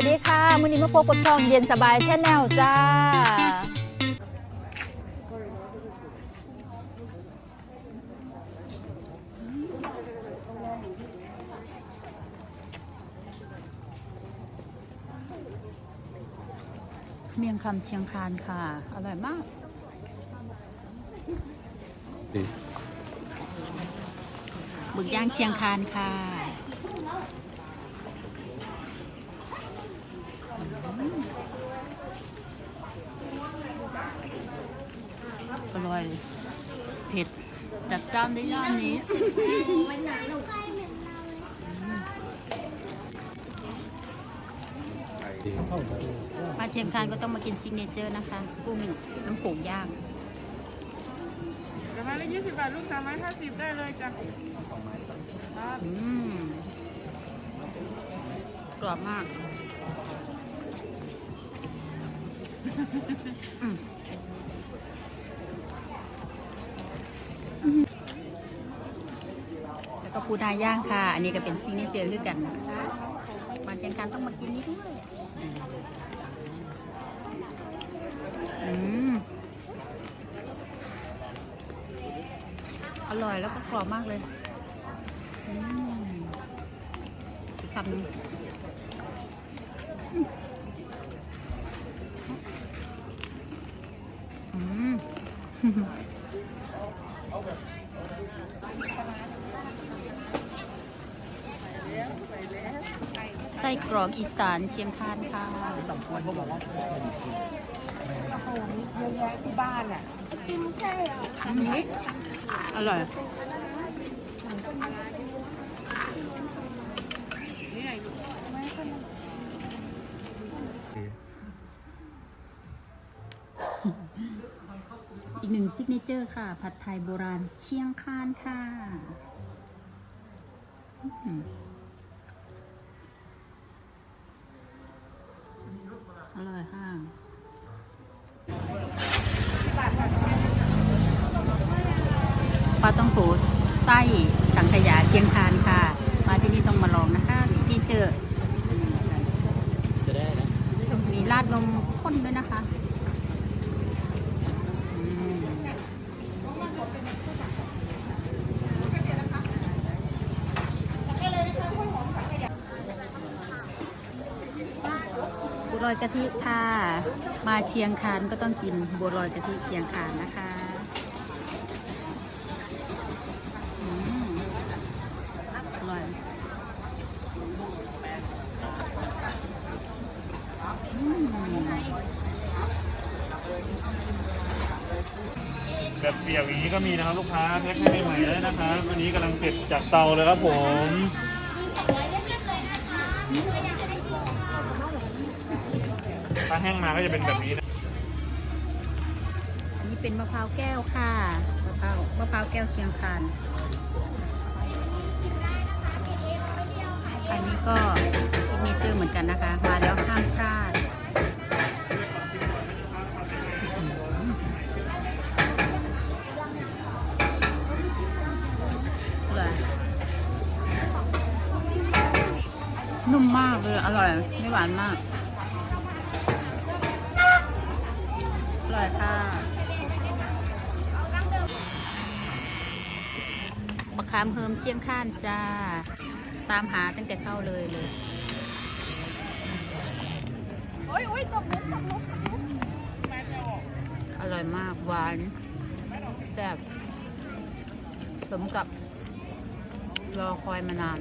วัสดีค่ะมือนี้มาพบกับช่องเย็นสบายชาแนลจ้า เมียงคำเชียงคานค่ะ อร่อยมากบึกย่างเชียงคานค่ะ อร่อย เผ็ดจัดจ้านได้ย่านนี้มาเชียงคานก็ต้องมากินซิกเนเจอร์นะคะ กุ้งน้ำโขงย่างกระไม้ละยี่สิบบาท ลูกสามไม้ห้าสิบได้เลยจ้ะครับอืมกรอบมากอืม แล้วก็ปูนาย่างค่ะ อันนี้ก็เป็นซิงเนเจอร์ด้วยกันนะคะมาเชียงคานต้องมากินนี้ด้วยอืมอร่อยแล้วก็กรอบมากเลยอีกคำนึงอืม ไส้กรอกอีสานเชียงคานค่ะโอ้โหมีเยอะแยะที่บ้านอะอันนี้อร่อยนี่ไงลูกอีกหนึ่งซิกเนเจอร์ค่ะ ผัดไทยโบราณเชียงคานค่ะ ปลาต้องโกไส้สังขยาเชียงคานค่ะ มาที่นี่ต้องมาลองนะคะซิกเนเจอร์มีราดนมข้นด้วยนะคะอืมบัวลอยกะทิค่ะ มาเชียงคานก็ต้องกินบัวลอยกะทิเชียงคานนะคะ อืมอร่อยอืม แบบเปียกอย่างนี้ก็มีนะครับลูกค้าแพ็คให้ใหม่เลยนะครับอันนี้กำลังเก็บจากเตาเลยครับผมถ้าแห้งมาก็จะเป็นแบบนี้นะอันนี้เป็นมะพร้าวแก้วค่ะ มะพร้าวมะพร้าวแก้วเชียงคาน อันนี้ก็ซิกเนเจอร์เหมือนกันนะคะ นุ่มมากเลย อร่อย ไม่หวานมาก อร่อยค่ะมะขามเฮิมเชียงข้านจ้า ตามหาตั้งแต่เข้าเลยเลยโอ้ยโอ้ยตกลุกตกลุกตกลุกแม่จะออกอร่อยมาก หวานแซ่บสมกับรอคอยมานาน